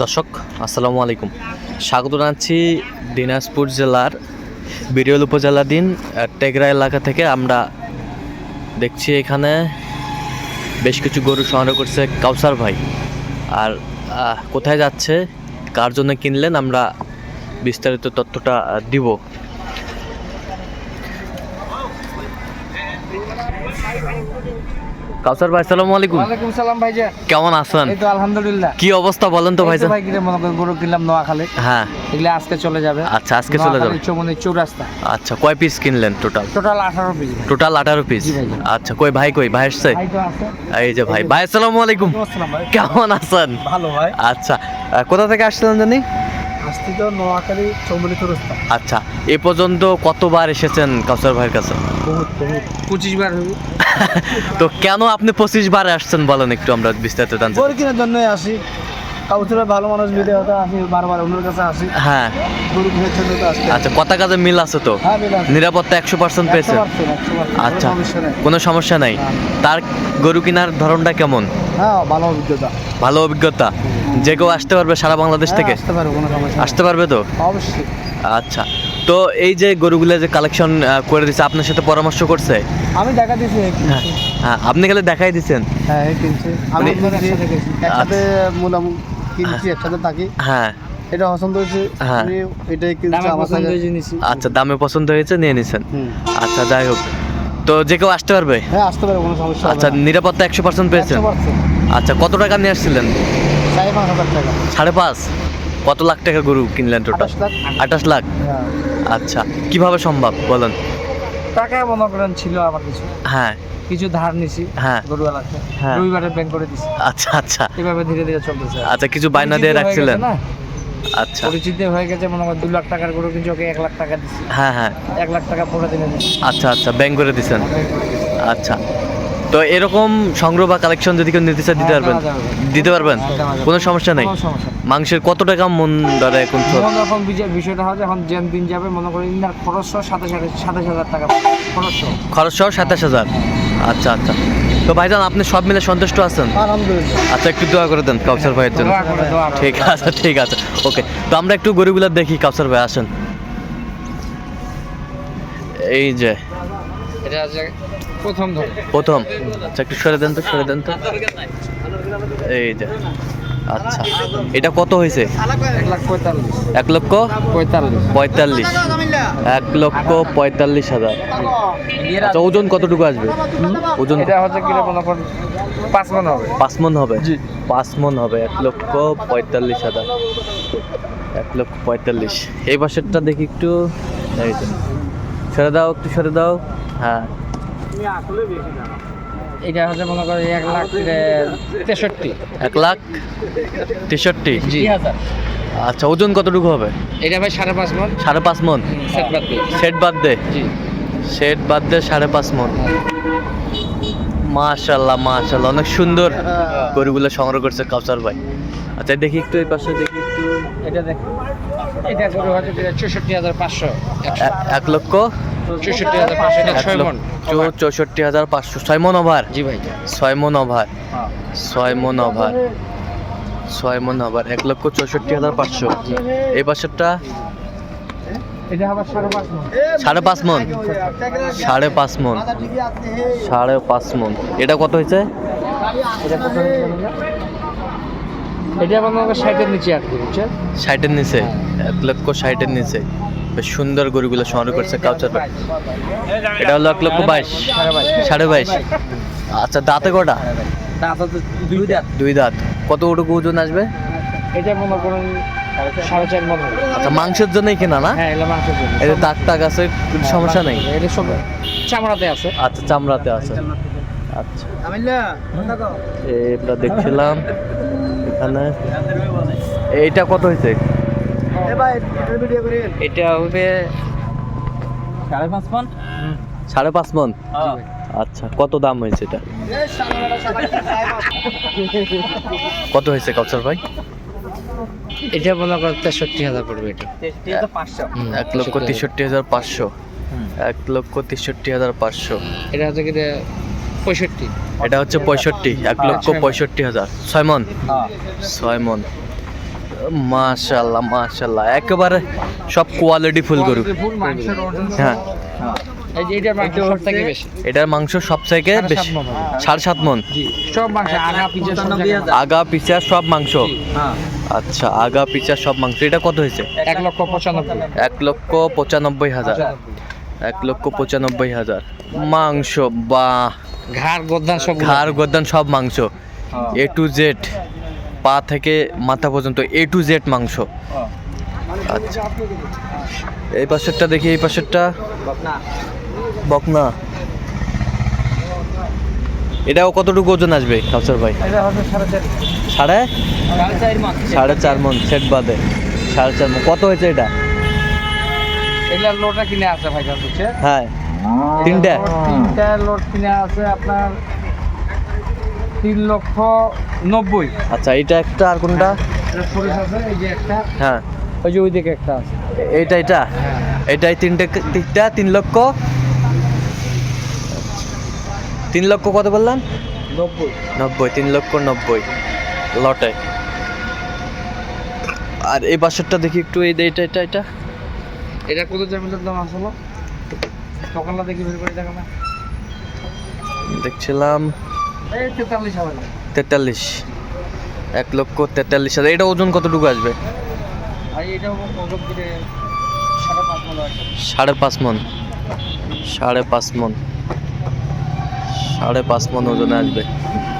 দর্শক, আসসালামু আলাইকুম। স্বাগত জানাচ্ছি দিনাজপুর জেলার বিরিয়ল উপজেলাধীন টেগরা এলাকা থেকে। আমরা দেখছি এখানে বেশ কিছু গরু সংগ্রহ করছে কাউসার ভাই। আর কোথায় যাচ্ছে, কার জন্য কিনলেন, আমরা বিস্তারিত তথ্যটা দিব। কাউসার ভাই আসসালামু আলাইকুম। ওয়ালাইকুম সালাম ভাইজান। কেমন আছেন? এই তো আলহামদুলিল্লাহ। কি অবস্থা বলেন তো ভাইজান? ভাই কিনে মনে করেন গরু কিনলাম নোয়াখালী। হ্যাঁ। এগুলো আজকে চলে যাবে। আচ্ছা আজকে চলে যাবে। চৌমনি চৌরাস্তা। আচ্ছা কয় পিস কিনলেন টোটাল পিস টোটাল আঠারো পিস আচ্ছা কই ভাই কই? ভাই আসছে এই যে ভাই। ভাই আসসালামু আলাইকুম। আসসালাম ভাই। কেমন আছেন? ভালো ভাই। আচ্ছা কোথা থেকে আসছিলেন জানি? নোয়াখালী আচ্ছা এ পর্যন্ত কতবার এসেছেন কাউসার ভাইয়ের কাছে? বহুত বহুত। পঁচিশ বার হবে তো কেন আপনি পঁচিশ বার আসছেন বলেন একটু আমরা বিস্তারিত জানতে গরু জন্যই জন্য আসি। কাউন্সিলর ভালো মানুষ মিলে হতে আসি বারবার ওনার কাছে আসি। হ্যাঁ। গরু জন্য তো আচ্ছা কথা কাজে মিল আছে তো? হ্যাঁ মিলে আসি নিরাপত্তা একশো পার্সেন্ট পেয়েছেন? আচ্ছা কোনো সমস্যা নাই। তার গরু কেনার ধরনটা কেমন? হ্যাঁ ভালো অভিজ্ঞতা। ভালো অভিজ্ঞতা। যে কেউ আসতে পারবে সারা বাংলাদেশ হ্যাঁ, থেকে? আসতে পারব কোনো সমস্যা আসতে পারবে তো? অবশ্যই। আচ্ছা তো এই যে গরুগুলো যে কালেকশন করে দিছে আপনার সাথে পরামর্শ করছে? আমি দেখা দিছি হ্যাঁ হ্যাঁ আপনি গেলে দেখাই দিছেন? হ্যাঁ কিনছি। আমি মানে- একসাথে কিনছি একসাথে থাকি। হ্যাঁ। এটা পছন্দ হয়েছে হ্যাঁ। এটাই কিনছি আমার সাথে আচ্ছা দামে পছন্দ হয়েছে নিয়ে নিছেন? আচ্ছা যাই হোক। তো যে কেউ আসতে পারবে? হ্যাঁ আসতে পারে কোনো সমস্যা আচ্ছা নিরাপত্তা একশো পার্সেন্ট পেয়েছেন? আচ্ছা কত টাকা নিয়ে আসছিলেন? সাড়ে পাঁচ হাজার টাকা। সাড়ে পাঁচ? কত লাখ টাকা গরু কিনলেন টোটাল আঠাশ লাখ। আঠাশ লাখ? হ্যাঁ। আচ্ছা কীভাবে সম্ভব বলেন? টাকা মনে করেন ছিল আমার কিছু। হ্যাঁ। কিছু ধার নিছি হ্যাঁ। গরুওয়ালাকে। হ্যাঁ। রবিবারে ব্যাংক করে দিছি। আচ্ছা আচ্ছা। এভাবে ধীরে ধীরে চলতেছে। আচ্ছা কিছু বায়না দিয়ে রাখছিলেন? আচ্ছা। পরিচিত হয়ে গেছে মনে করেন দু লাখ টাকার গরু কিন্তু ওকে এক লাখ টাকা দিছি। হ্যাঁ হ্যাঁ। এক লাখ টাকা পরে দিনে আচ্ছা আচ্ছা ব্যাংক করে দিছেন। আচ্ছা। তো এরকম সংগ্রহ বা কালেকশন যদি কেউ নিতে চায় দিতে হ্যাঁ, পারবেন? দিতে পারবেন? হ্যাঁ। কোনো সমস্যা নেই। মাংসের কত টাকা মন ধরে এখন এখন বিষয়টা হচ্ছে এখন যেন দিন যাবে মনে করেন ইনার খরচ সহ সাতাশ হাজার সাতাশ হাজার টাকা খরচ সহ। খরচ সহ সাতাশ হাজার? আচ্ছা আচ্ছা। তো ভাইজান আপনি সব মিলে সন্তুষ্ট আছেন? আলহামদুলিল্লাহ। আচ্ছা একটু দোয়া করে দেন কাউসার ভাইয়ের জন্য। করে, করে। ঠিক আছে ঠিক আছে। ওকে তো আমরা একটু গরুগুলো দেখি কাউসার ভাই আসেন। এই যে এটা প্রথম ধর প্রথম। আচ্ছা একটু সরে দেন তো সরে দেন তো। এই যে আচ্ছা। এটা কত হয়েছে? এক লক্ষ পঁয়তাল্লিশ। এক লক্ষ পঁয়তাল্লিশ হাজার। আচ্ছা ওজন কতটুকু আসবে? ওজন এটা হচ্ছে কি পাঁচ মন হবে। পাঁচ মন হবে? পাঁচ মন হবে এক লক্ষ পঁয়তাল্লিশ হাজার। এক লক্ষ পঁয়তাল্লিশ। এই পাশেরটা দেখি একটু। এই। সরে দাও একটু সরে দাও। হ্যাঁ। এটা হচ্ছে মনে করেন এক লাখ তেষট্টি। এক লাখ তেষট্টি? জি। আচ্ছা ওজন কতটুকু হবে? এটা ভাই সাড়ে পাঁচ মন। সাড়ে পাঁচ মন? সেট বাদ দিয়ে। শেড বাদ দে। জি। শেড বাদ দে সাড়ে পাঁচ মন। মাশাল্লাহ মাশাল্লাহ অনেক সুন্দর গরুগুলো সংগ্রহ করছে কাউসার ভাই। আচ্ছা দেখি একটু এই পাশে দেখি একটু। এটা দেখ। এটা গরু হচ্ছে চৌষট্টি হাজার পাঁচশো। এক লক্ষ? চৌষট্টি হাজার পাঁচশো এটা ছয় মন। চৌষট্টি হাজার পাঁচশো। ছয় মন ওভার? জি ভাই। ছয় মন ওভার। ছয় মন ওভার। ছয় মন ওভার। এক লক্ষ চৌষট্টি হাজার পাঁচশো। এই পাশেরটা? এটা আবার সাড়ে পাঁচ মন। সাড়ে পাঁচ মন? সাড়ে পাঁচ মন। সাড়ে পাঁচ মন। এটা কত হয়েছে? এটা মনে করেন ষাটের নিচে কি বুঝছেন? ষাটের নিচে? এক লক্ষ ষাটের নিচে। বেশ সুন্দর গরুগুলো সংগ্রহ করছে কাউচার এটা হলো এক লক্ষ বাইশ। সাড়ে বাইশ। সাড়ে বাইশ আচ্ছা দাঁতে কটা? দাঁত দুই দাঁত। দুই দাঁত কতটুকু ওজন আসবে? এটা মনে করেন সাড়ে চার মন আচ্ছা মাংসের জন্যই কেনা না? হ্যাঁ এগুলো মাংসের জন্য দাগ টাগ আছে কোনো সমস্যা নেই? এটা সব চামড়াতে আছে। আচ্ছা চামড়াতে আছে। আচ্ছা। এটা দেখছিলাম। এখানে। এইটা কত হয়েছে এটা হবে সাড়ে পাঁচ মন? সাড়ে পাঁচ মন? আচ্ছা কত দাম হয়েছে এটা? কত হয়েছে কাউসার ভাই? এটা মনে করেন তেষট্টি হাজার পড়বে এটা। এক লক্ষ তেষট্টি হাজার। পাঁচশো। এক লক্ষ তেষট্টি হাজার পাঁচশো। এটা হচ্ছে কি পঁয়ষট্টি। এটা হচ্ছে পঁয়ষট্টি এক লক্ষ পঁয়ষট্টি হাজার। ছয় মন? ছয় মন। মাশাল্লাহ মাশাল্লাহ একেবারে সব কোয়ালিটি ফুল গরু। মাংসের ওজন হ্যাঁ। এটার মাংস সব থেকে বেশি। সাড়ে সাত মন সব আগা পিছে সব মাংস? হ্যাঁ। আচ্ছা আগা পিছা সব মাংস। এটা কত হয়েছে? এক লক্ষ পঁচানব্বই। এক লক্ষ পঁচানব্বই হাজার। এক লক্ষ পঁচানব্বই হাজার। মাংস বা ঘাড় গদ্দান সব ঘাড় গদ্দান সব মাংস। এ টু জেড পা থেকে মাথা পর্যন্ত এ টু জেড মাংস। হ্যাঁ। আচ্ছা। এই পাশেরটা দেখি এই পাশেরটা। বকনা। এটাও কতটুকু ওজন আসবে কাউসার ভাই? সাড়ে সাড়ে? চার মন। সেট বাদে। সাড়ে চার মন। কত হয়েছে এটা? এগুলার লোটা কিনে আছে ভাই হ্যাঁ। তিনটা? তিনটা লট কিনে আছে আপনার তিন লক্ষ নব্বই। আচ্ছা এটা একটা আর কোনটা? এটা সরিষ আছে এই যে একটা। হ্যাঁ। ওই যে ওইদিকে একটা আছে। এইটা এটা এটাই তিনটে তিনটা তিন লক্ষ? তিন লক্ষ কত বললাম নব্বই। নব্বই তিন লক্ষ নব্বই। লটে। আর এই বাসরটা দেখি একটু এই এটা এটা এটা এটা কত জামিনের দাম আসলো? সকালটা দেখি বের করে দেখা না। দেখছিলাম তেতাল্লিশ তেতাল্লিশ। এক লক্ষ তেতাল্লিশ হাজার। এটা ওজন কতটুকু আসবে? সাড়ে পাঁচ মন সাড়ে পাঁচ মন। সাড়ে পাঁচ মন। ওজনে আসবে।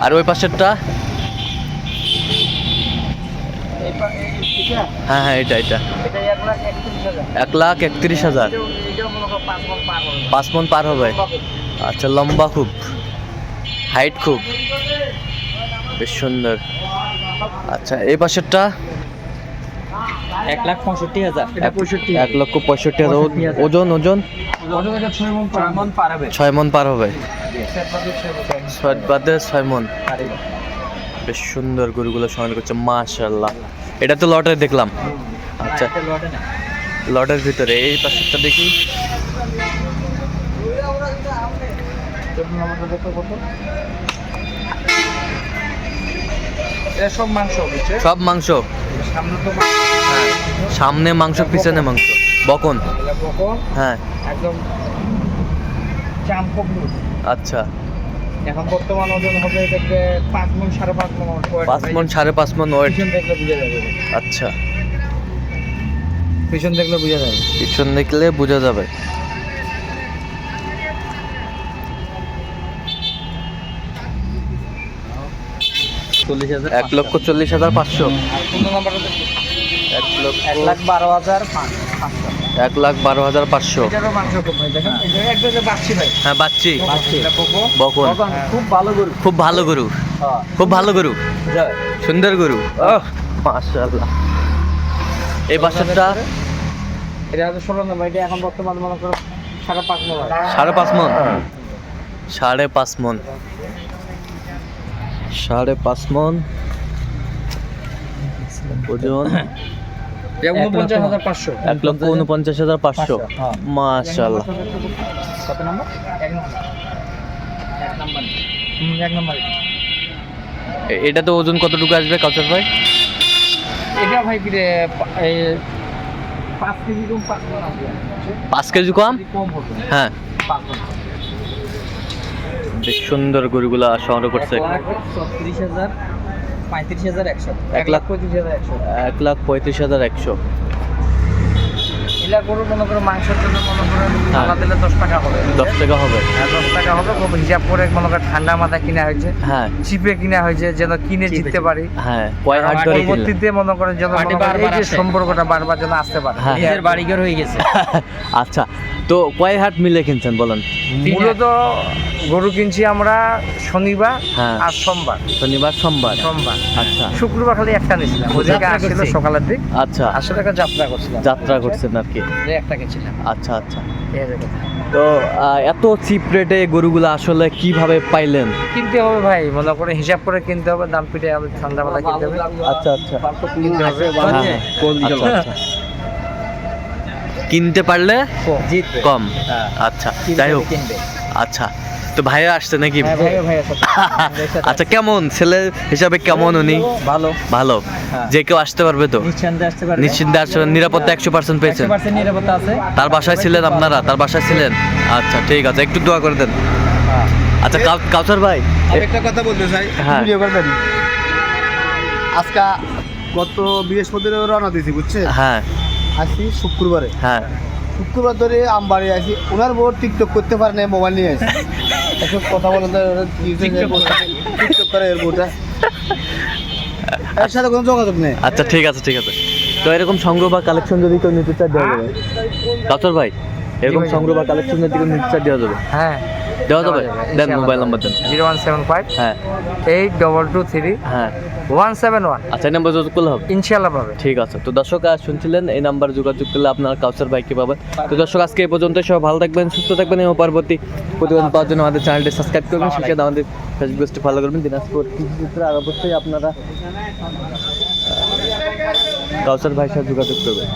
আর ওই পাশেরটা? হ্যাঁ হ্যাঁ এটা এটা। এক লাখ একত্রিশ হাজার। পাঁচ মন পার হবে। পাঁচ পার হবে? আচ্ছা লম্বা খুব। হাইট খুব। বেশ সুন্দর। আচ্ছা এই পাশেরটা? এক লাখ পঁয়ষট্টি হাজার। এক- লক্ষ পঁয়ষট্টি হাজার। ওজন ওজন? ছয় মন পার হবে। ছয় মন বাদে ছয় মন। বেশ সুন্দর গরুগুলো সংগ্রহ করছে মাশাল্লাহ এটা তো লটে দেখলাম। আচ্ছা। লটের ভিতরে এই পাশেরটা দেখি। চলুন আমাদের দেখো কত। সব মাংস সব মাংস। সামনে তো মাংস। হ্যাঁ সামনে মাংস পিছনে মাংস। বকন। বকন, হ্যাঁ। একদম আচ্ছা। এখন বর্তমান ওজন হবে এটাকে পাঁচ মন সাড়ে পাঁচ মন পাঁচ মন সাড়ে পাঁচ মন ওয়েট। পিছন দেখলে বুঝা যাবে। আচ্ছা। পিছন দেখলে বুঝা যাবে। পিছন দেখলে বোঝা যাবে। এক লক্ষ চল্লিশ হাজার পাঁচশো। এক লক্ষ এক লাখ বারো হাজার পাঁচশো। এক লাখ বারো হাজার পাঁচশো। খুব ভাই দেখেন এটা একদম যে বাচ্চি ভাই। হ্যাঁ বাচ্চি। বকন। হ্যাঁ। খুব ভালো গরু। খুব ভালো গরু। হ্যাঁ। খুব ভালো গরু। সুন্দর গরু। ওহ মাশাআল্লাহ। এই বাসাটা এটা হচ্ছে ষোলো নম্বর এটা এখন বর্তমান মনে করো সাড়ে পাঁচ সাড়ে পাঁচ মন? সাড়ে পাঁচ মন। সাড়ে পাঁচ মন। ওজন এটা হাজার পাঁচশো। এক লক্ষ উনপঞ্চাশ হাজার পাঁচশো। এটা তো ওজন কতটুকু আসবে কাউসার ভাই? এটা ভাই পাঁচ কেজি কম পাঁচ কেজি কম? হ্যাঁ। বেশ সুন্দর গরুগুলা সংগ্রহ করছে। ছত্রিশ হাজার পঁয়ত্রিশ হাজার একশো। এক লাখ পঁয়ত্রিশ হাজার একশো। এক লাখ পঁয়ত্রিশ হাজার একশো। এলা গরু মনে করো মাংসের জন্য মনে করো হ্যাঁ। আলাদা দিলে দশ টাকা হবে। দশ টাকা হবে। হ্যাঁ, দশ টাকা হবে খুব হিসাব করে মনে করো ঠান্ডা মাথা কিনা হয়েছে হ্যাঁ। চিপে কিনা হয়েছে যেন কিনে জিততে পারি। হ্যাঁ? পরবর্তীতে মনে করেন যেন এই যে সম্পর্কটা বারবার যেন আসতে পারে। হ্যাঁ। নিজের বাড়িঘর হয়ে গেছে। আচ্ছা তো কয় হাট মিলে কিনছেন বলেন? মূলত গরু কিনছি আমরা শনিবার হ্যাঁ। আর সোমবার। শনিবার সোমবার। সোমবার। আচ্ছা। শুক্রবার খালি একটা নিয়েছিলাম ওদিকে যাত্রা আসছিল সকালের দিক। আচ্ছা। আসলে একটা যাত্রা করছিলাম। যাত্রা করছেন আর কি। যে একটা গেছিলাম আচ্ছা আচ্ছা। এই যে কথা। তো এত চিপ রেটে গরুগুলো আসলে কীভাবে পাইলেন? কিনতে হবে ভাই মনে করে হিসাব করে কিনতে হবে দাম পিঠে হবে ঠান্ডাবেলা কিনতে হবে। আচ্ছা আচ্ছা। কিনতে পারলে কম। হ্যাঁ। আচ্ছা যাই হোক। আচ্ছা তো ভাইয়া আসছে নাকি? হ্যাঁ ভাই ভাই আচ্ছা কেমন? ছেলে হিসাবে কেমন উনি? ভালো। ভালো। হ্যাঁ। যে কেউ আসতে পারবে তো? নিশ্চিন্তে আসতে পারবে। আসবেন নিরাপত্তা একশো পার্সেন্ট পেয়েছেন। 100% নিরাপত্তা আছে। তার বাসায় ছিলেন আপনারা? তার বাসায় ছিলেন? আচ্ছা ঠিক আছে। একটু দোয়া করে দেন। আচ্ছা কাউসার ভাই। একটা কথা বলতে চাই। হ্যাঁ। ভিডিও করবেন আজকে গত বৃহস্পতিবার রওনা দিয়েছি বুঝছেন? হ্যাঁ। আসি শুক্রবারে। হ্যাঁ। শুক্রবার ধরে আমবাড়ি আসি। ওনার বউ টিকটক করতে পারে না মোবাইল নিয়ে আসি। এসব কথা বলে টিকটক করে। এর বউটা। এর সাথে কোনো যোগাযোগ নেই। আচ্ছা ঠিক আছে ঠিক আছে। তো এরকম সংগ্রহ বা কালেকশন যদি কেউ নিতে চায় দেওয়া যাবে। কাউসার ভাই এরকম সংগ্রহ বা কালেকশন যদি কেউ নিতে চায় দেওয়া যাবে। হ্যাঁ। দেওয়া যাবে? দেন মোবাইল নাম্বার দেন। জিরো ওয়ান সেভেন ফাইভ হ্যাঁ। এইট ডবল টু থ্রি হ্যাঁ। One seven one. আচ্ছা এই নাম্বার যোগাযোগ করলে হবে? ইনশাল্লাহ পাবে। ঠিক আছে। তো দর্শক আজ শুনছিলেন এই নাম্বার যোগাযোগ করলে আপনার কাউসার বাইকে পাবেন? তো দর্শক আজকে এই পর্যন্ত সব ভালো থাকবেন সুস্থ থাকবেন এবং পরবর্তী প্রতিবেদন পাওয়ার জন্য আমাদের চ্যানেলটি সাবস্ক্রাইব করবেন। সেখানে আমাদের ফেসবুক পেজটি ফলো করবেন। দিনাজপুর কৃষিচিত্র আর অবশ্যই আপনারা কাউসার ভাইয়ের সাথে যোগাযোগ করবেন।